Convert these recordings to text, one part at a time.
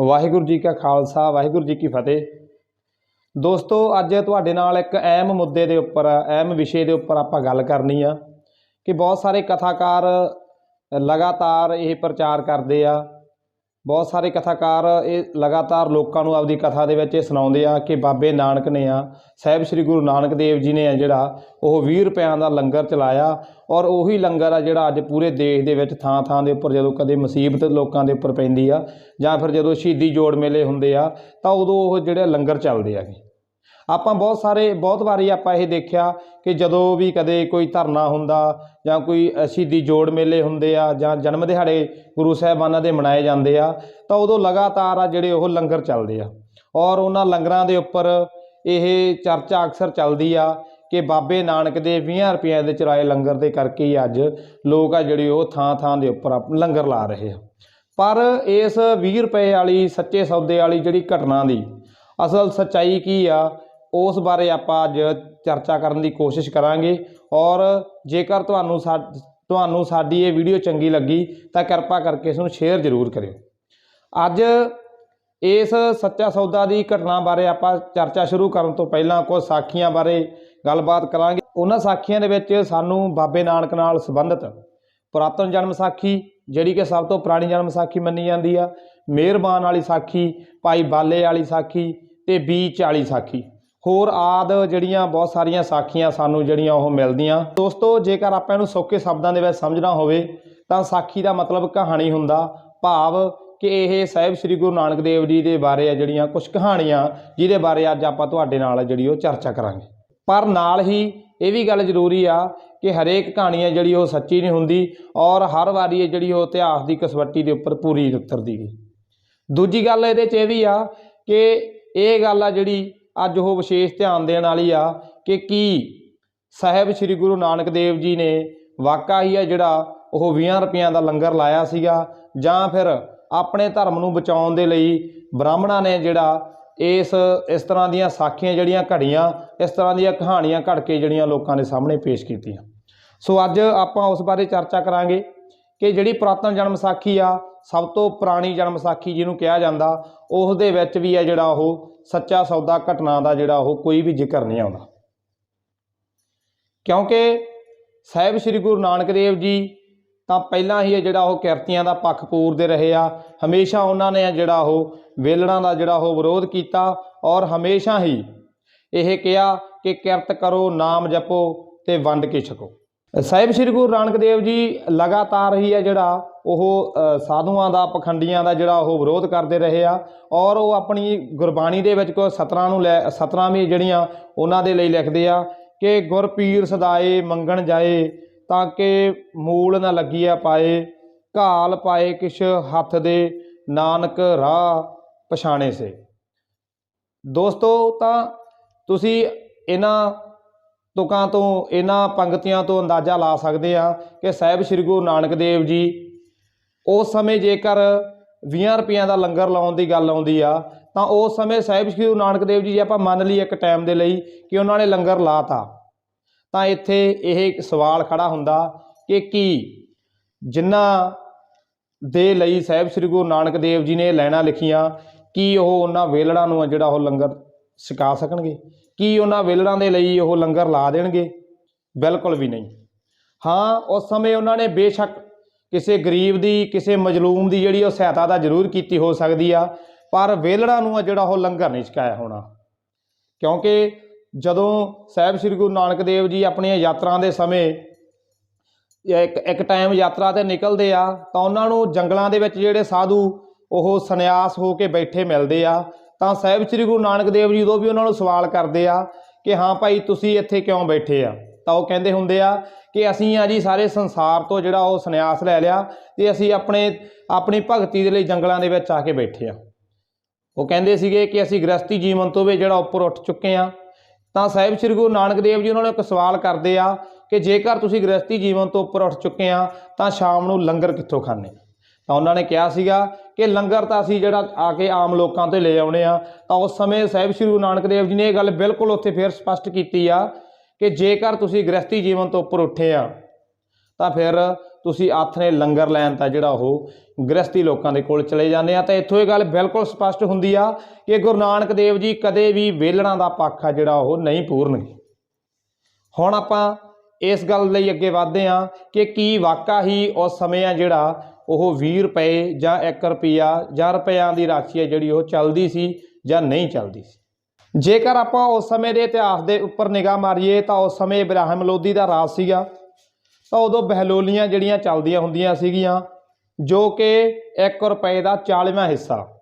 ਵਾਹਿਗੁਰੂ ਜੀ ਕਾ ਖਾਲਸਾ, ਵਾਹਿਗੁਰੂ ਜੀ ਕੀ ਫਤਿਹ। ਦੋਸਤੋ, ਅੱਜ ਤੁਹਾਡੇ ਨਾਲ ਇੱਕ ਅਹਿਮ ਮੁੱਦੇ ਦੇ ਉੱਪਰ, ਅਹਿਮ ਵਿਸ਼ੇ ਦੇ ਉੱਪਰ ਆਪਾਂ ਗੱਲ ਕਰਨੀ ਆ ਕਿ ਬਹੁਤ ਸਾਰੇ ਕਥਾਕਾਰ ਲਗਾਤਾਰ ਇਹ ਪ੍ਰਚਾਰ ਕਰਦੇ ਆ ਬਹੁਤ ਸਾਰੇ ਕਥਾਕਾਰ ਇਹ ਲਗਾਤਾਰ ਲੋਕਾਂ ਨੂੰ ਆਪਦੀ ਕਥਾ ਦੇ ਵਿੱਚ ਇਹ ਸੁਣਾਉਂਦੇ ਆ ਕਿ ਬਾਬੇ ਨਾਨਕ ਨੇ ਆ, ਸਾਹਿਬ ਸ੍ਰੀ ਗੁਰੂ ਨਾਨਕ ਦੇਵ ਜੀ ਨੇ ਆ ਜਿਹੜਾ ਉਹ 20 ਰੁਪਿਆਂ ਦਾ ਲੰਗਰ ਚਲਾਇਆ ਔਰ ਉਹੀ ਲੰਗਰ ਆ ਜਿਹੜਾ ਅੱਜ ਪੂਰੇ ਦੇਸ਼ ਦੇ ਵਿੱਚ ਥਾਂ ਥਾਂ ਦੇ ਉੱਪਰ ਜਦੋਂ ਕਦੇ ਮੁਸੀਬਤ ਲੋਕਾਂ ਦੇ ਉੱਪਰ ਪੈਂਦੀ ਆ ਜਾਂ ਫਿਰ ਜਦੋਂ ਸ਼ਹੀਦੀ ਜੋੜ ਮੇਲੇ ਹੁੰਦੇ ਆ ਤਾਂ ਉਦੋਂ ਉਹ ਜਿਹੜੇ ਲੰਗਰ ਚੱਲਦੇ ਆਗੇ ਆਪਾਂ ਬਹੁਤ ਸਾਰੇ, ਬਹੁਤ ਵਾਰੀ ਆਪਾਂ ਇਹ ਦੇਖਿਆ ਕਿ ਜਦੋਂ ਵੀ ਕਦੇ ਕੋਈ ਧਰਨਾ ਹੁੰਦਾ ਜਾਂ ਕੋਈ ਸ਼ਹੀਦੀ ਜੋੜ ਮੇਲੇ ਹੁੰਦੇ ਆ ਜਾਂ ਜਨਮ ਦਿਹਾੜੇ ਗੁਰੂ ਸਾਹਿਬਾਨਾਂ ਦੇ ਮਨਾਏ ਜਾਂਦੇ ਆ, ਤਾਂ ਉਦੋਂ ਲਗਾਤਾਰ ਆ ਜਿਹੜੇ ਉਹ ਲੰਗਰ ਚੱਲਦੇ ਆ। ਔਰ ਉਹਨਾਂ ਲੰਗਰਾਂ ਦੇ ਉੱਪਰ ਇਹ ਚਰਚਾ ਅਕਸਰ ਚੱਲਦੀ ਆ ਕਿ ਬਾਬੇ ਨਾਨਕ ਦੇ 20 ਰੁਪਏ ਦੇ ਚਰਾਏ ਲੰਗਰ ਦੇ ਕਰਕੇ ਹੀ ਅੱਜ ਲੋਕ ਆ ਜਿਹੜੇ ਉਹ ਥਾਂ ਥਾਂ ਦੇ ਉੱਪਰ ਆਪ- ਲੰਗਰ ਲਾ ਰਹੇ ਆ। ਪਰ ਇਸ 20 ਰੁਪਏ ਵਾਲੀ, ਸੱਚੇ ਸੌਦੇ ਵਾਲੀ ਜਿਹੜੀ ਘਟਨਾ ਦੀ ਅਸਲ ਸੱਚਾਈ ਕੀ ਆ, ਉਸ ਬਾਰੇ ਆਪਾਂ ਅੱਜ ਚਰਚਾ ਕਰਨ ਦੀ ਕੋਸ਼ਿਸ਼ ਕਰਾਂਗੇ। ਔਰ ਜੇਕਰ ਤੁਹਾਨੂੰ ਸਾ, ਤੁਹਾਨੂੰ ਸਾਡੀ ਇਹ ਵੀਡੀਓ ਚੰਗੀ ਲੱਗੀ, ਤਾਂ ਕਿਰਪਾ ਕਰਕੇ ਇਸ ਨੂੰ ਸ਼ੇਅਰ ਜ਼ਰੂਰ ਕਰਿਓ। ਅੱਜ ਇਸ ਸੱਚਾ ਸੌਦਾ ਦੀ ਘਟਨਾ ਬਾਰੇ ਆਪਾਂ ਚਰਚਾ ਸ਼ੁਰੂ ਕਰਨ ਤੋਂ ਪਹਿਲਾਂ ਕੁਝ ਸਾਖੀਆਂ ਬਾਰੇ ਗੱਲਬਾਤ ਕਰਾਂਗੇ। ਉਹਨਾਂ ਸਾਖੀਆਂ ਦੇ ਵਿੱਚ ਸਾਨੂੰ ਬਾਬੇ ਨਾਨਕ ਨਾਲ ਸੰਬੰਧਿਤ ਪੁਰਾਤਨ ਜਨਮ ਸਾਖੀ ਜਿਹੜੀ ਕਿ ਸਭ ਤੋਂ ਪੁਰਾਣੀ ਜਨਮ ਸਾਖੀ ਮੰਨੀ ਜਾਂਦੀ ਆ, ਮਿਹਰਬਾਨ ਵਾਲੀ ਸਾਖੀ, ਭਾਈ ਬਾਲੇ ਵਾਲੀ ਸਾਖੀ ਤੇ ਬੀਚ ਵਾਲੀ ਸਾਖੀ। ਹੋਰ ਆਦ ਜਿਹੜੀਆਂ ਬਹੁਤ ਸਾਰੀਆਂ ਸਾਖੀਆਂ ਸਾਨੂੰ ਜਿਹੜੀਆਂ ਉਹ ਮਿਲਦੀਆਂ। ਦੋਸਤੋ, ਜੇਕਰ ਆਪਾਂ ਇਹਨੂੰ ਸੌਖੇ ਸ਼ਬਦਾਂ ਦੇ ਵਿੱਚ ਸਮਝਣਾ ਹੋਵੇ, ਤਾਂ ਸਾਖੀ ਦਾ ਮਤਲਬ ਕਹਾਣੀ ਹੁੰਦਾ ਭਾਵ ਕਿ ਇਹ ਸਾਹਿਬ ਸ੍ਰੀ ਗੁਰੂ ਨਾਨਕ ਦੇਵ ਜੀ ਦੇ ਬਾਰੇ ਆ ਜਿਹੜੀਆਂ ਕੁਝ ਕਹਾਣੀਆਂ, ਜਿਹਦੇ ਬਾਰੇ ਅੱਜ ਆਪਾਂ ਤੁਹਾਡੇ ਨਾਲ ਜਿਹੜੀ ਉਹ ਚਰਚਾ ਕਰਾਂਗੇ। ਪਰ ਨਾਲ ਹੀ ਇਹ ਵੀ ਗੱਲ ਜ਼ਰੂਰੀ ਆ ਕਿ ਹਰੇਕ ਕਹਾਣੀ ਹੈ ਜਿਹੜੀ ਉਹ ਸੱਚੀ ਨਹੀਂ ਹੁੰਦੀ ਔਰ ਹਰ ਵਾਰੀ ਇਹ ਜਿਹੜੀ ਉਹ ਇਤਿਹਾਸ ਦੀ ਕਸਵੱਟੀ ਦੇ ਉੱਪਰ ਪੂਰੀ ਉਤਰਦੀ ਗਈ ਦੂਜੀ ਗੱਲ ਇਹਦੇ 'ਚ ਇਹ ਵੀ ਆ ਕਿ ਇਹ ਗੱਲ ਆ ਜਿਹੜੀ ਅੱਜ ਉਹ ਵਿਸ਼ੇਸ਼ ਧਿਆਨ ਦੇਣ ਵਾਲੀ ਆ ਕਿ ਕੀ ਸਾਹਿਬ ਸ੍ਰੀ ਗੁਰੂ ਨਾਨਕ ਦੇਵ ਜੀ ਨੇ ਵਾਕਾ ਹੀ ਆ ਜਿਹੜਾ ਉਹ 20 ਰੁਪਈਆਂ ਦਾ ਲੰਗਰ ਲਾਇਆ ਸੀਗਾ ਜਾਂ ਫਿਰ ਆਪਣੇ ਧਰਮ ਨੂੰ ਬਚਾਉਣ ਦੇ ਲਈ ਬ੍ਰਾਹਮਣਾਂ ਨੇ ਜਿਹੜਾ ਇਸ ਇਸ ਤਰ੍ਹਾਂ ਦੀਆਂ ਸਾਖੀਆਂ ਜਿਹੜੀਆਂ ਘੜੀਆਂ, ਇਸ ਤਰ੍ਹਾਂ ਦੀਆਂ ਕਹਾਣੀਆਂ ਘੜ ਕੇ ਜਿਹੜੀਆਂ ਲੋਕਾਂ ਦੇ ਸਾਹਮਣੇ ਪੇਸ਼ ਕੀਤੀਆਂ। ਸੋ ਅੱਜ ਆਪਾਂ ਉਸ ਬਾਰੇ ਚਰਚਾ ਕਰਾਂਗੇ ਕਿ ਜਿਹੜੀ ਪੁਰਾਤਨ ਜਨਮ ਸਾਖੀ ਆ, ਸਭ ਤੋਂ ਪੁਰਾਣੀ ਜਨਮ ਸਾਖੀ ਜਿਹਨੂੰ ਕਿਹਾ ਜਾਂਦਾ ਉਸ ਦੇ ਵਿੱਚ ਵੀ ਹੈ ਜਿਹੜਾ ਉਹ ਸੱਚਾ ਸੌਦਾ ਘਟਨਾ ਦਾ ਜਿਹੜਾ ਉਹ ਕੋਈ ਵੀ ਜ਼ਿਕਰ ਨਹੀਂ ਆਉਂਦਾ। ਕਿਉਂਕਿ ਸਾਹਿਬ ਸ੍ਰੀ ਗੁਰੂ ਨਾਨਕ ਦੇਵ ਜੀ ਤਾਂ ਪਹਿਲਾਂ ਹੀ ਜਿਹੜਾ ਉਹ ਕਿਰਤੀਆਂ ਦਾ ਪੱਖ ਪੂਰਦੇ ਰਹੇ ਆ। ਹਮੇਸ਼ਾ ਉਹਨਾਂ ਨੇ ਜਿਹੜਾ ਉਹ ਵੇਲੜਾਂ ਦਾ ਜਿਹੜਾ ਉਹ ਵਿਰੋਧ ਕੀਤਾ ਔਰ ਹਮੇਸ਼ਾ ਹੀ ਇਹ ਕਿਹਾ ਕਿ ਕਿਰਤ ਕਰੋ, ਨਾਮ ਜਪੋ ਤੇ ਵੰਡ ਕੇ ਛਕੋ। ਸਾਹਿਬ ਸ੍ਰੀ ਗੁਰੂ ਨਾਨਕ ਦੇਵ ਜੀ ਲਗਾਤਾਰ ਹੀ ਹੈ ਜਿਹੜਾ ਉਹ ਸਾਧੂਆਂ ਦਾ, ਪਖੰਡੀਆਂ ਦਾ ਜਿਹੜਾ ਉਹ ਵਿਰੋਧ ਕਰਦੇ ਰਹੇ ਆ ਔਰ ਉਹ ਆਪਣੀ ਗੁਰਬਾਣੀ ਦੇ ਵਿੱਚ ਕੋ ਸਤਰਾਂ ਨੂੰ ਲੈ, ਸਤਰਾਂ ਵੀ ਜਿਹੜੀਆਂ ਉਹਨਾਂ ਦੇ ਲਈ ਲਿਖਦੇ ਆ ਕਿ ਗੁਰਪੀਰ ਸਦਾਏ ਮੰਗਣ ਜਾਏ ਤਾਂ ਕਿ ਮੂਲ ਨਾ ਲੱਗੀਆ ਪਾਏ, ਘਾਲ ਪਾਏ ਕਿਛ ਹੱਥ ਦੇ, ਨਾਨਕ ਰਾਹ ਪਛਾਣੇ ਸੇ। ਦੋਸਤੋ, ਤਾਂ ਤੁਸੀਂ ਇਹਨਾਂ ਤੁਕਾਂ ਤੋਂ, ਇਹਨਾਂ ਪੰਕਤੀਆਂ ਤੋਂ ਅੰਦਾਜ਼ਾ ਲਾ ਸਕਦੇ ਆ ਕਿ ਸਾਹਿਬ ਸ੍ਰੀ ਗੁਰੂ ਨਾਨਕ ਦੇਵ ਜੀ ਉਸ ਸਮੇਂ ਜੇਕਰ 20 ਰੁਪਈਆਂ ਦਾ ਲੰਗਰ ਲਾਉਣ ਦੀ ਗੱਲ ਆਉਂਦੀ ਆ, ਤਾਂ ਉਸ ਸਮੇਂ ਸਾਹਿਬ ਸ੍ਰੀ ਗੁਰੂ ਨਾਨਕ ਦੇਵ ਜੀ ਜੇ ਆਪਾਂ ਮੰਨ ਲਈ ਇੱਕ ਟਾਈਮ ਦੇ ਲਈ ਕਿ ਉਹਨਾਂ ਨੇ ਲੰਗਰ ਲਾਤਾ। ਤਾਂ ਇੱਥੇ ਇਹ ਸਵਾਲ ਖੜਾ ਹੁੰਦਾ ਕਿ ਕੀ ਜਿਨ੍ਹਾਂ ਦੇ ਲਈ ਸਾਹਿਬ ਸ੍ਰੀ ਗੁਰੂ ਨਾਨਕ ਦੇਵ ਜੀ ਨੇ ਇਹ ਲੈਣਾ ਲਿਖੀਆਂ, ਕੀ ਉਹ ਉਹਨਾਂ ਵੇਲੜਾਂ ਨੂੰ ਜਿਹੜਾ ਉਹ ਲੰਗਰ ਛਕਾ ਸਕਣਗੇ? ਕੀ ਉਹਨਾਂ ਵੇਲੜਾਂ ਦੇ ਲਈ ਉਹ ਲੰਗਰ ਲਾ ਦੇਣਗੇ? ਬਿਲਕੁਲ ਵੀ ਨਹੀਂ। ਹਾਂ, ਉਸ ਸਮੇਂ ਉਹਨਾਂ ਨੇ ਬੇਸ਼ੱਕ ਕਿਸੇ ਗਰੀਬ ਦੀ, ਕਿਸੇ ਮਜਲੂਮ ਦੀ ਜਿਹੜੀ ਉਹ ਸਹਾਇਤਾ ਤਾਂ ਜ਼ਰੂਰ ਕੀਤੀ ਹੋ ਸਕਦੀ ਆ, ਪਰ ਵੇਲੜਾਂ ਨੂੰ ਆ ਜਿਹੜਾ ਉਹ ਲੰਗਰ ਨਹੀਂ ਛਕਾਇਆ ਹੋਣਾ। ਕਿਉਂਕਿ ਜਦੋਂ ਸਾਹਿਬ ਸ੍ਰੀ ਗੁਰੂ ਨਾਨਕ ਦੇਵ ਜੀ ਆਪਣੀਆਂ ਯਾਤਰਾ ਦੇ ਸਮੇਂ ਇੱਕ ਇੱਕ ਟਾਈਮ ਯਾਤਰਾ ਤੇ ਨਿਕਲਦੇ ਆ, ਤਾਂ ਉਹਨਾਂ ਨੂੰ ਜੰਗਲਾਂ ਦੇ ਵਿੱਚ ਜਿਹੜੇ ਸਾਧੂ ਉਹ ਸੰਨਿਆਸ ਹੋ ਕੇ ਬੈਠੇ ਮਿਲਦੇ ਆ। ਤਾਂ ਸਾਹਿਬ ਸ੍ਰੀ ਗੁਰੂ ਨਾਨਕ ਦੇਵ ਜੀ ਉਦੋਂ ਵੀ ਉਹਨਾਂ ਨੂੰ ਸਵਾਲ ਕਰਦੇ ਆ ਕਿ ਹਾਂ ਭਾਈ, ਤੁਸੀਂ ਇੱਥੇ ਕਿਉਂ ਬੈਠੇ ਆ? ਤਾਂ ਉਹ ਕਹਿੰਦੇ ਹੁੰਦੇ ਆ ਕਿ ਅਸੀਂ ਆ ਜੀ ਸਾਰੇ ਸੰਸਾਰ ਤੋਂ ਜਿਹੜਾ ਉਹ ਸੰਨਿਆਸ ਲੈ ਲਿਆ ਤੇ ਅਸੀਂ ਆਪਣੇ, ਆਪਣੀ ਭਗਤੀ ਦੇ ਲਈ ਜੰਗਲਾਂ ਦੇ ਵਿੱਚ ਆ ਕੇ ਬੈਠੇ ਆ। ਉਹ ਕਹਿੰਦੇ ਸੀਗੇ ਕਿ ਅਸੀਂ ਗ੍ਰਸਤੀ ਜੀਵਨ ਤੋਂ ਵੀ ਜਿਹੜਾ ਉੱਪਰ ਉੱਠ ਚੁੱਕੇ ਆ। ਤਾਂ ਸਾਹਿਬ ਸ੍ਰੀ ਗੁਰੂ ਨਾਨਕ ਦੇਵ ਜੀ ਉਹਨਾਂ ਨੂੰ ਇੱਕ ਸਵਾਲ ਕਰਦੇ ਆ ਕਿ ਜੇਕਰ ਤੁਸੀਂ ਗ੍ਰਸਤੀ ਜੀਵਨ ਤੋਂ ਉੱਪਰ ਉੱਠ ਚੁੱਕੇ ਆ, ਤਾਂ ਸ਼ਾਮ ਨੂੰ ਲੰਗਰ ਕਿੱਥੋਂ ਖਾਣੇ ਤਾਂ ਉਹਨਾਂ ਨੇ ਕਿਹਾ ਸੀਗਾ ਕਿ ਲੰਗਰ ਤਾਂ ਅਸੀਂ ਜਿਹੜਾ ਆ ਕੇ ਆਮ ਲੋਕਾਂ 'ਤੇ ਲੈ ਆਉਣੇ ਆ। ਤਾਂ ਉਸ ਸਮੇਂ ਸਾਹਿਬ ਸ੍ਰੀ ਗੁਰੂ ਨਾਨਕ ਦੇਵ ਜੀ ਨੇ ਇਹ ਗੱਲ ਬਿਲਕੁਲ ਉੱਥੇ ਫੇਰ ਸਪਸ਼ਟ ਕੀਤੀ ਆ ਕਿ ਜੇਕਰ ਤੁਸੀਂ ਗ੍ਰਸਤੀ ਜੀਵਨ ਤੋਂ ਉੱਪਰ ਉੱਠੇ ਆ, ਤਾਂ ਫਿਰ ਤੁਸੀਂ ਆਥਣੇ ਲੰਗਰ ਲੈਣ ਤਾਂ ਜਿਹੜਾ ਉਹ ਗ੍ਰਸਤੀ ਲੋਕਾਂ ਦੇ ਕੋਲ ਚਲੇ ਜਾਂਦੇ ਆ, ਤਾਂ ਇੱਥੋਂ ਇਹ ਗੱਲ ਬਿਲਕੁਲ ਸਪਸ਼ਟ ਹੁੰਦੀ ਆ ਕਿ ਗੁਰੂ ਨਾਨਕ ਦੇਵ ਜੀ ਕਦੇ ਵੀ ਵੇਲਣਾ ਦਾ ਪੱਖ ਆ ਜਿਹੜਾ ਉਹ ਨਹੀਂ ਪੂਰਨਗੇ। ਹੁਣ ਆਪਾਂ ਇਸ ਗੱਲ ਲਈ ਅੱਗੇ ਵਧਦੇ ਆ ਕਿ ਕੀ ਵਾਕਾ ਹੀ ਉਸ ਸਮੇਂ ਆ ਜਿਹੜਾ ਉਹ 20 ਰੁਪਏ ਜਾਂ 1 ਰੁਪਿਆ ਜਾਂ ਰੁਪਿਆਂ ਦੀ ਰਾਖੀ ਹੈ ਜਿਹੜੀ ਉਹ ਚੱਲਦੀ ਸੀ ਜਾਂ ਨਹੀਂ ਚੱਲਦੀ ਸੀ। ਜੇਕਰ ਆਪਾਂ ਉਸ ਸਮੇਂ ਦੇ ਇਤਿਹਾਸ ਦੇ ਉੱਪਰ ਨਿਗਾਹ ਮਾਰੀਏ ਤਾਂ ਉਸ ਸਮੇਂ ਇਬਰਾਹਿਮ ਲੋਧੀ ਦਾ ਰਾਜ ਸੀਗਾ। ਤਾਂ ਉਦੋਂ ਬਹਿਲੋਲੀਆਂ ਜਿਹੜੀਆਂ ਚੱਲਦੀਆਂ ਹੁੰਦੀਆਂ ਸੀਗੀਆਂ, ਜੋ ਕਿ 1 ਰੁਪਏ ਦਾ 40ਵਾਂ ਹਿੱਸਾ।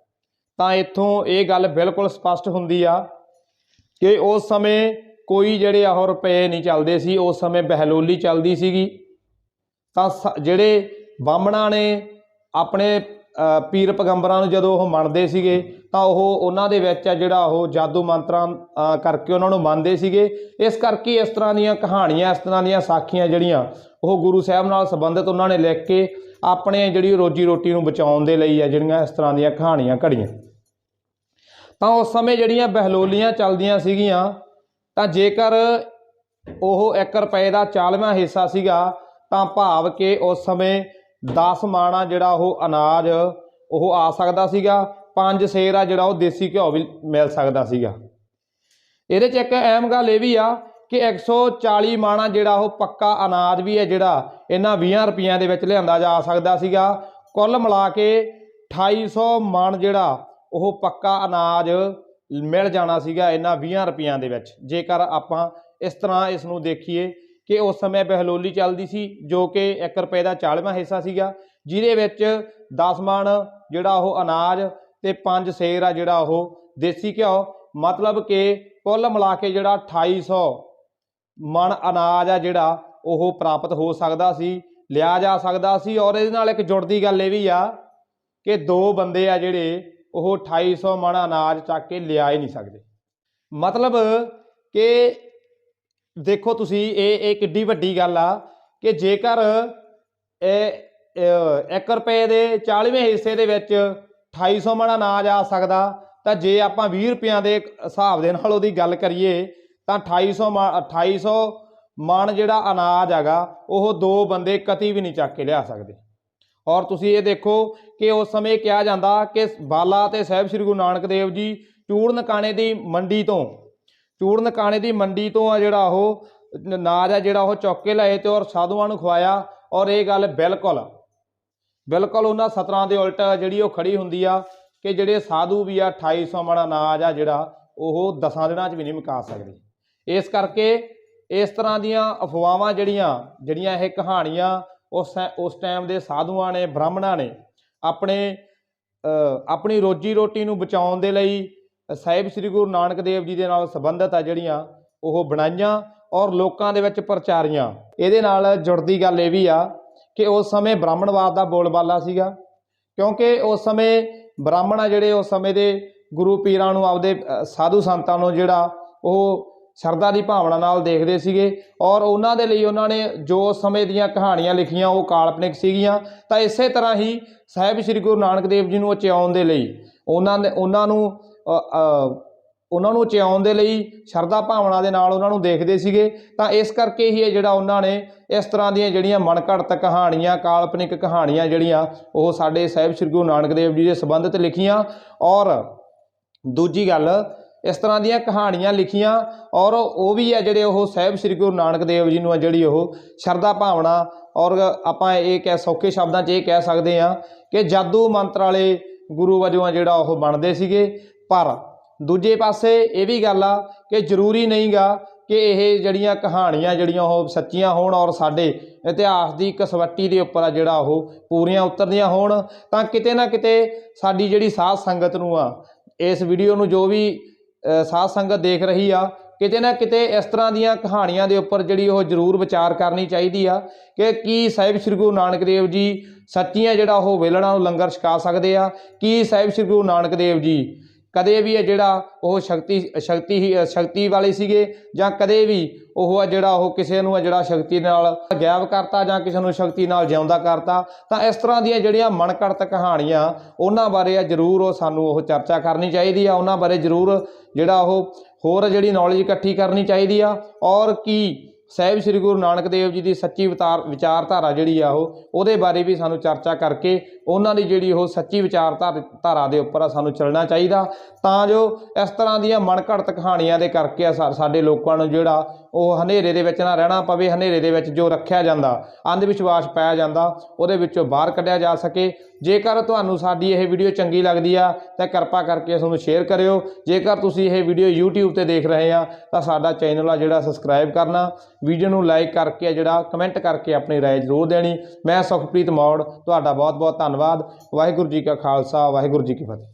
ਤਾਂ ਇੱਥੋਂ ਇਹ ਗੱਲ ਬਿਲਕੁਲ ਸਪਸ਼ਟ ਹੁੰਦੀ ਆ ਕਿ ਉਸ ਸਮੇਂ ਕੋਈ ਜਿਹੜੇ ਆਹ ਰੁਪਏ ਨਹੀਂ ਚੱਲਦੇ ਸੀ, ਉਸ ਸਮੇਂ ਬਹਿਲੋਲੀ ਚੱਲਦੀ ਸੀਗੀ। ਤਾਂ ਸ- ਜਿਹੜੇ ਬਾਹਮਣਾਂ ਨੇ ਆਪਣੇ ਪੀਰ ਪੈਗੰਬਰਾਂ ਨੂੰ ਜਦੋਂ ਉਹ ਮੰਨਦੇ ਸੀਗੇ, ਤਾਂ ਉਹ ਉਹਨਾਂ ਦੇ ਵਿੱਚ ਆ ਜਿਹੜਾ ਉਹ ਜਾਦੂ ਮੰਤਰਾਂ ਕਰਕੇ ਉਹਨਾਂ ਨੂੰ ਮੰਨਦੇ ਸੀਗੇ। ਇਸ ਕਰਕੇ ਇਸ ਤਰ੍ਹਾਂ ਦੀਆਂ ਕਹਾਣੀਆਂ, ਇਸ ਤਰ੍ਹਾਂ ਦੀਆਂ ਸਾਖੀਆਂ ਜਿਹੜੀਆਂ, ਉਹ ਗੁਰੂ ਸਾਹਿਬ ਨਾਲ ਸੰਬੰਧਿਤ ਉਹਨਾਂ ਨੇ ਲਿਖ ਕੇ ਆਪਣੇ ਜਿਹੜੀ ਰੋਜੀ ਰੋਟੀ ਨੂੰ ਬਚਾਉਣ ਦੇ ਲਈ ਆ ਜਿਹੜੀਆਂ ਇਸ ਤਰ੍ਹਾਂ ਦੀਆਂ ਕਹਾਣੀਆਂ ਘੜੀਆਂ। ਤਾਂ ਉਸ ਸਮੇਂ ਜਿਹੜੀਆਂ ਬਹਿਲੋਲੀਆਂ ਚੱਲਦੀਆਂ ਸੀਗੀਆਂ, ਤਾਂ ਜੇਕਰ ਉਹ 1 ਰੁਪਏ ਦਾ 40ਵਾਂ ਹਿੱਸਾ ਸੀਗਾ, ਤਾਂ ਭਾਵ ਕਿ ਉਸ ਸਮੇਂ 10 ਮਾਣਾ ਜਿਹੜਾ ਉਹ ਅਨਾਜ ਉਹ ਆ ਸਕਦਾ ਸੀਗਾ, ਪੰਜ ਸੇਰ ਆ ਜਿਹੜਾ ਉਹ ਦੇਸੀ ਘਿਓ ਵੀ ਮਿਲ ਸਕਦਾ ਸੀਗਾ। ਇਹਦੇ 'ਚ ਇੱਕ ਅਹਿਮ ਗੱਲ ਇਹ ਵੀ ਆ ਕਿ 140 ਮਾਣਾ ਜਿਹੜਾ ਉਹ ਪੱਕਾ ਅਨਾਜ ਵੀ ਹੈ ਜਿਹੜਾ ਇਹਨਾਂ 20 ਰੁਪਈਆਂ ਦੇ ਵਿੱਚ ਲਿਆਂਦਾ ਜਾ ਸਕਦਾ ਸੀਗਾ। ਕੁੱਲ ਮਿਲਾ ਕੇ 2800 ਮਣ ਜਿਹੜਾ ਉਹ ਪੱਕਾ ਅਨਾਜ ਮਿਲ ਜਾਣਾ ਸੀਗਾ ਇਹਨਾਂ 20 ਰੁਪਈਆਂ ਦੇ ਵਿੱਚ। ਜੇਕਰ ਆਪਾਂ ਇਸ ਤਰ੍ਹਾਂ ਇਸ ਨੂੰ ਦੇਖੀਏ ਕਿ ਉਸ ਸਮੇਂ ਬਹਿਲੋਲੀ ਚੱਲਦੀ ਸੀ, ਜੋ ਕਿ 1 ਰੁਪਏ ਦਾ 40ਵਾਂ ਹਿੱਸਾ ਸੀਗਾ, ਜਿਹਦੇ ਵਿੱਚ 10 ਮਣ ਜਿਹੜਾ ਉਹ ਅਨਾਜ ਤੇ 5 ਸੇਰ ਆ ਜਿਹੜਾ ਉਹ ਦੇਸੀ ਘਿਓ। ਮਤਲਬ ਕਿ ਕੁੱਲ ਮਿਲਾ ਕੇ ਜਿਹੜਾ 2800 ਮਣ ਅਨਾਜ ਆ ਜਿਹੜਾ ਉਹ ਪ੍ਰਾਪਤ ਹੋ ਸਕਦਾ ਸੀ, ਲਿਆ ਜਾ ਸਕਦਾ ਸੀ। ਔਰ ਇਹਦੇ ਨਾਲ ਇੱਕ ਜੁੜਦੀ ਗੱਲ ਇਹ ਵੀ ਆ ਕਿ ਦੋ ਬੰਦੇ ਆ ਜਿਹੜੇ ਉਹ 2800 ਮਣ ਅਨਾਜ ਚੱਕ ਕੇ ਲਿਆ ਹੀ ਨਹੀਂ ਸਕਦੇ। ਮਤਲਬ ਕਿ ਦੇਖੋ ਤੁਸੀਂ, ਇਹ ਇਹ ਕਿੱਡੀ ਵੱਡੀ ਗੱਲ ਆ ਕਿ ਜੇਕਰ ਇਹ 1 ਰੁਪਏ ਦੇ 40ਵੇਂ ਹਿੱਸੇ ਦੇ ਵਿੱਚ 2800 ਮਣ ਅਨਾਜ ਆ ਸਕਦਾ, ਤਾਂ ਜੇ ਆਪਾਂ 20 ਰੁਪਿਆਂ ਦੇ ਹਿਸਾਬ ਦੇ ਨਾਲ ਉਹਦੀ ਗੱਲ ਕਰੀਏ, ਤਾਂ 2800 ਮਣ 2800 ਮਣ ਜਿਹੜਾ ਅਨਾਜ ਹੈਗਾ, ਉਹ ਦੋ ਬੰਦੇ ਕਤੀ ਵੀ ਨਹੀਂ ਚੱਕ ਕੇ ਲਿਆ ਸਕਦੇ। ਔਰ ਤੁਸੀਂ ਇਹ ਦੇਖੋ ਕਿ ਉਸ ਸਮੇਂ ਕਿਹਾ ਜਾਂਦਾ ਕਿ ਬਾਲਾ ਤੇ ਸਾਹਿਬ ਸ੍ਰੀ ਗੁਰੂ ਨਾਨਕ ਦੇਵ ਜੀ ਚੂੜ ਨਕਾਣੇ ਦੀ ਮੰਡੀ ਤੋਂ ਚੂੜ ਨਕਾਣੇ ਦੀ ਮੰਡੀ ਤੋਂ ਆ ਜਿਹੜਾ ਉਹ ਨਾਜ ਆ ਜਿਹੜਾ ਉਹ ਚੁੱਕ ਕੇ ਲਏ ਤੇ ਔਰ ਸਾਧੂਆਂ ਨੂੰ ਖਵਾਇਆ। ਔਰ ਇਹ ਗੱਲ ਬਿਲਕੁਲ ਬਿਲਕੁਲ ਉਹਨਾਂ ਸਤਰਾਂ ਦੇ ਉਲਟ ਜਿਹੜੀ ਉਹ ਖੜੀ ਹੁੰਦੀ ਆ ਕਿ ਜਿਹੜੇ ਸਾਧੂ ਵੀ ਆ 2800 ਮਣ ਅਨਾਜ ਆ ਜਿਹੜਾ, ਉਹ ਦਸਾਂ ਦਿਨਾਂ 'ਚ ਵੀ ਨਹੀਂ ਮੁਕਾ ਸਕਦੇ। ਇਸ ਕਰਕੇ ਇਸ ਤਰ੍ਹਾਂ ਦੀਆਂ ਅਫਵਾਹਾਂ ਜਿਹੜੀਆਂ ਜਿਹੜੀਆਂ ਇਹ ਕਹਾਣੀਆਂ ਉਸ ਟੈ- ਉਸ ਟਾਈਮ ਦੇ ਸਾਧੂਆਂ ਨੇ, ਬ੍ਰਾਹਮਣਾਂ ਨੇ ਆਪਣੇ ਆਪਣੀ ਰੋਜੀ ਰੋਟੀ ਨੂੰ ਬਚਾਉਣ ਦੇ ਲਈ ਸਾਹਿਬ ਸ੍ਰੀ ਗੁਰੂ ਨਾਨਕ ਦੇਵ ਜੀ ਦੇ ਨਾਲ ਸੰਬੰਧਿਤ ਆ ਜਿਹੜੀਆਂ ਉਹ ਬਣਾਈਆਂ ਔਰ ਲੋਕਾਂ ਦੇ ਵਿੱਚ ਪ੍ਰਚਾਰੀਆਂ। ਇਹਦੇ ਨਾਲ ਜੁੜਦੀ ਗੱਲ ਇਹ ਵੀ ਆ ਕਿ ਉਸ ਸਮੇਂ ਬ੍ਰਾਹਮਣਵਾਦ ਦਾ ਬੋਲਬਾਲਾ ਸੀਗਾ, ਕਿਉਂਕਿ ਉਸ ਸਮੇਂ ਬ੍ਰਾਹਮਣ ਆ ਜਿਹੜੇ ਉਸ ਸਮੇਂ ਦੇ ਗੁਰੂ ਪੀਰਾਂ ਨੂੰ ਆਪਦੇ ਸਾਧੂ ਸੰਤਾਂ ਨੂੰ ਜਿਹੜਾ ਉਹ ਸ਼ਰਧਾ ਦੀ ਭਾਵਨਾ ਨਾਲ ਦੇਖਦੇ ਸੀਗੇ ਔਰ ਉਹਨਾਂ ਦੇ ਲਈ ਉਹਨਾਂ ਨੇ ਜੋ ਉਸ ਸਮੇਂ ਦੀਆਂ ਕਹਾਣੀਆਂ ਲਿਖੀਆਂ ਉਹ ਕਾਲਪਨਿਕ ਸੀਗੀਆਂ, ਤਾਂ ਇਸੇ ਤਰ੍ਹਾਂ ਹੀ ਸਾਹਿਬ ਸ੍ਰੀ ਗੁਰੂ ਨਾਨਕ ਦੇਵ ਜੀ ਨੂੰ ਉਚਿਆਉਣ ਦੇ ਲਈ ਉਹਨਾਂ ਨੇ, ਉਹਨਾਂ ਨੂੰ ਉਹਨਾਂ ਨੂੰ ਚਿਆਉਣ ਦੇ ਲਈ ਸ਼ਰਧਾ ਭਾਵਨਾ ਦੇ ਨਾਲ ਉਹਨਾਂ ਨੂੰ ਦੇਖਦੇ ਸੀਗੇ, ਤਾਂ ਇਸ ਕਰਕੇ ਹੀ ਇਹ ਜਿਹੜਾ ਉਹਨਾਂ ਨੇ ਇਸ ਤਰ੍ਹਾਂ ਦੀਆਂ ਜਿਹੜੀਆਂ ਮਨਘੜਤ ਕਹਾਣੀਆਂ, ਕਾਲਪਨਿਕ ਕਹਾਣੀਆਂ ਜਿਹੜੀਆਂ ਉਹ ਸਾਡੇ ਸਾਹਿਬ ਸ੍ਰੀ ਗੁਰੂ ਨਾਨਕ ਦੇਵ ਜੀ ਦੇ ਸੰਬੰਧਿਤ ਲਿਖੀਆਂ ਔਰ ਦੂਜੀ ਗੱਲ, ਇਸ ਤਰ੍ਹਾਂ ਦੀਆਂ ਕਹਾਣੀਆਂ ਲਿਖੀਆਂ ਔਰ ਉਹ ਵੀ ਆ ਜਿਹੜੇ ਉਹ ਸਾਹਿਬ ਸ੍ਰੀ ਗੁਰੂ ਨਾਨਕ ਦੇਵ ਜੀ ਨੂੰ ਆ ਜਿਹੜੀ ਉਹ ਸ਼ਰਧਾ ਭਾਵਨਾ ਔਰ ਆਪਾਂ ਇਹ ਕਹਿ, ਸੌਖੇ ਸ਼ਬਦਾਂ 'ਚ ਇਹ ਕਹਿ ਸਕਦੇ ਆ ਕਿ ਜਾਦੂ ਮੰਤਰ ਵਾਲੇ ਗੁਰੂ ਵਜੋਂ ਆ ਜਿਹੜਾ ਉਹ ਬਣਦੇ ਸੀਗੇ ਪਰ ਦੂਜੇ ਪਾਸੇ ਇਹ ਵੀ ਗੱਲ ਆ ਕਿ ਜ਼ਰੂਰੀ ਨਹੀਂਗਾ ਕਿ ਇਹ ਜਿਹੜੀਆਂ ਕਹਾਣੀਆਂ ਜਿਹੜੀਆਂ ਉਹ ਸੱਚੀਆਂ ਹੋਣ ਔਰ ਸਾਡੇ ਇਤਿਹਾਸ ਦੀ ਕਸਵੱਟੀ ਦੇ ਉੱਪਰ ਆ ਜਿਹੜਾ ਉਹ ਪੂਰੀਆਂ ਉਤਰਦੀਆਂ ਹੋਣ ਤਾਂ ਕਿਤੇ ਨਾ ਕਿਤੇ ਸਾਡੀ ਜਿਹੜੀ ਸਾਧ ਸੰਗਤ ਨੂੰ ਆ ਇਸ ਵੀਡੀਓ ਨੂੰ ਜੋ ਵੀ ਅ, ਸਾਧ ਸੰਗਤ ਦੇਖ ਰਹੀ ਆ ਕਿਤੇ ਨਾ ਕਿਤੇ ਇਸ ਤਰ੍ਹਾਂ ਦੀਆਂ ਕਹਾਣੀਆਂ ਦੇ ਉੱਪਰ ਜਿਹੜੀ ਉਹ ਜ਼ਰੂਰ ਵਿਚਾਰ ਕਰਨੀ ਚਾਹੀਦੀ ਆ ਕਿ ਕੀ ਸਾਹਿਬ ਸ੍ਰੀ ਗੁਰੂ ਨਾਨਕ ਦੇਵ ਜੀ ਸੱਚੀਆਂ ਜਿਹੜਾ ਉਹ ਵੇਲਣਾ ਨੂੰ ਲੰਗਰ ਛਕਾ ਸਕਦੇ ਆ ਕੀ ਸਾਹਿਬ ਸ੍ਰੀ ਗੁਰੂ ਨਾਨਕ ਦੇਵ ਜੀ ਕਦੇ ਵੀ ਇਹ ਜਿਹੜਾ ਉਹ ਸ਼ਕਤੀ ਸ਼ਕਤੀ ਹੀ, ਸ਼ਕਤੀ ਵਾਲੇ ਸੀਗੇ ਜਾਂ ਕਦੇ ਵੀ ਉਹ ਆ ਜਿਹੜਾ ਉਹ ਕਿਸੇ ਨੂੰ ਆ ਜਿਹੜਾ ਸ਼ਕਤੀ ਨਾਲ ਗਾਇਬ ਕਰਤਾ ਜਾਂ ਕਿਸੇ ਨੂੰ ਸ਼ਕਤੀ ਨਾਲ ਜਿਉਂਦਾ ਕਰਤਾ, ਤਾਂ ਇਸ ਤਰ੍ਹਾਂ ਦੀਆਂ ਜਿਹੜੀਆਂ ਮਨਕੜਤ ਕਹਾਣੀਆਂ, ਉਹਨਾਂ ਬਾਰੇ ਆ ਜ਼ਰੂਰ ਉਹ ਸਾਨੂੰ ਉਹ ਚਰਚਾ ਕਰਨੀ ਚਾਹੀਦੀ ਆ, ਉਹਨਾਂ ਬਾਰੇ ਜ਼ਰੂਰ ਜਿਹੜਾ ਉਹ ਹੋਰ ਜਿਹੜੀ ਨੌਲੇਜ ਇਕੱਠੀ ਕਰਨੀ ਚਾਹੀਦੀ ਆ, ਔਰ ਕੀ ਸਾਹਿਬ ਸ੍ਰੀ ਗੁਰੂ ਨਾਨਕ ਦੇਵ ਜੀ ਦੀ ਸੱਚੀ ਵਿਚਾਰ ਵਿਚਾਰਧਾਰਾ ਜਿਹੜੀ ਆ ਉਹ, ਉਹਦੇ ਬਾਰੇ ਵੀ ਸਾਨੂੰ ਚਰਚਾ ਕਰਕੇ ਉਹਨਾਂ ਦੀ ਜਿਹੜੀ ਉਹ ਸੱਚੀ ਵਿਚਾਰਧਾਰ ਧਾਰਾ ਦੇ ਉੱਪਰ ਆ ਸਾਨੂੰ ਚੱਲਣਾ ਚਾਹੀਦਾ। ਤਾਂ ਜੋ ਇਸ ਤਰ੍ਹਾਂ ਦੀਆਂ ਮਨਘੜਤ ਕਹਾਣੀਆਂ ਦੇ ਕਰਕੇ ਆ ਸਾਡੇ ਲੋਕਾਂ ਨੂੰ ਜਿਹੜਾ ਉਹ ਹਨੇਰੇ ਦੇ ਵਿੱਚ ਨਾ ਰਹਿਣਾ ਪਵੇ, ਹਨੇਰੇ ਦੇ ਵਿੱਚ ਜੋ ਰੱਖਿਆ ਜਾਂਦਾ, ਅੰਧ ਵਿਸ਼ਵਾਸ ਪਾਇਆ ਜਾਂਦਾ, ਉਹਦੇ ਵਿੱਚੋਂ ਬਾਹਰ ਕੱਢਿਆ ਜਾ ਸਕੇ। ਜੇਕਰ ਤੁਹਾਨੂੰ ਸਾਡੀ ਇਹ ਵੀਡੀਓ ਚੰਗੀ ਲੱਗਦੀ ਆ, ਤਾਂ ਕਿਰਪਾ ਕਰਕੇ ਇਸ ਨੂੰ ਸ਼ੇਅਰ ਕਰਿਓ। ਜੇਕਰ ਤੁਸੀਂ ਇਹ ਵੀਡੀਓ YouTube ਤੇ ਦੇਖ ਰਹੇ ਆ, ਤਾਂ ਸਾਡਾ ਚੈਨਲ ਆ ਜਿਹੜਾ ਸਬਸਕ੍ਰਾਈਬ ਕਰਨਾ। ਵੀਡੀਓ ਨੂੰ ਲਾਈਕ ਕਰਕੇ ਜਿਹੜਾ, ਕਮੈਂਟ ਕਰਕੇ ਆਪਣੀ ਰਾਏ ਜ਼ਰੂਰ ਦੇਣੀ। ਮੈਂ ਸੁਖਪ੍ਰੀਤ ਮੌੜ, ਤੁਹਾਡਾ ਬਹੁਤ ਬਹੁਤ ਧੰਨਵਾਦ। ਵਾਹਿਗੁਰੂ ਜੀ ਕਾ ਖਾਲਸਾ, ਵਾਹਿਗੁਰੂ ਜੀ ਕੀ ਫਤਿਹ।